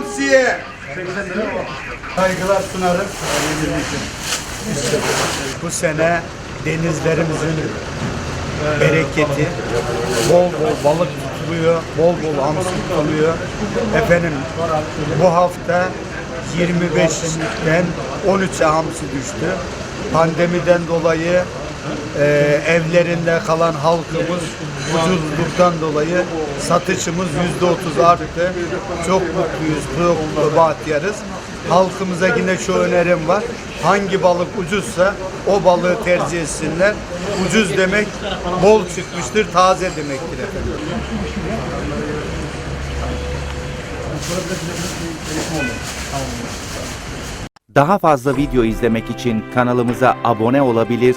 hamsiye. Saygılar sunarım. Bu sene denizlerimizin bereketi, bol bol balık tutuluyor, bol bol hamsi tutuluyor. Efendim bu hafta 25'ten 13'e hamsi düştü. Pandemiden dolayı e, evlerinde kalan halkımız ucuzluktan dolayı satışımız yüzde otuz arttı. Çok mutluyuz, çok bahtiyarız. Halkımıza yine şu önerim var. Hangi balık ucuzsa o balığı tercih etsinler. Ucuz demek bol çıkmıştır, taze demektir efendim. Daha fazla video izlemek için kanalımıza abone olabilir,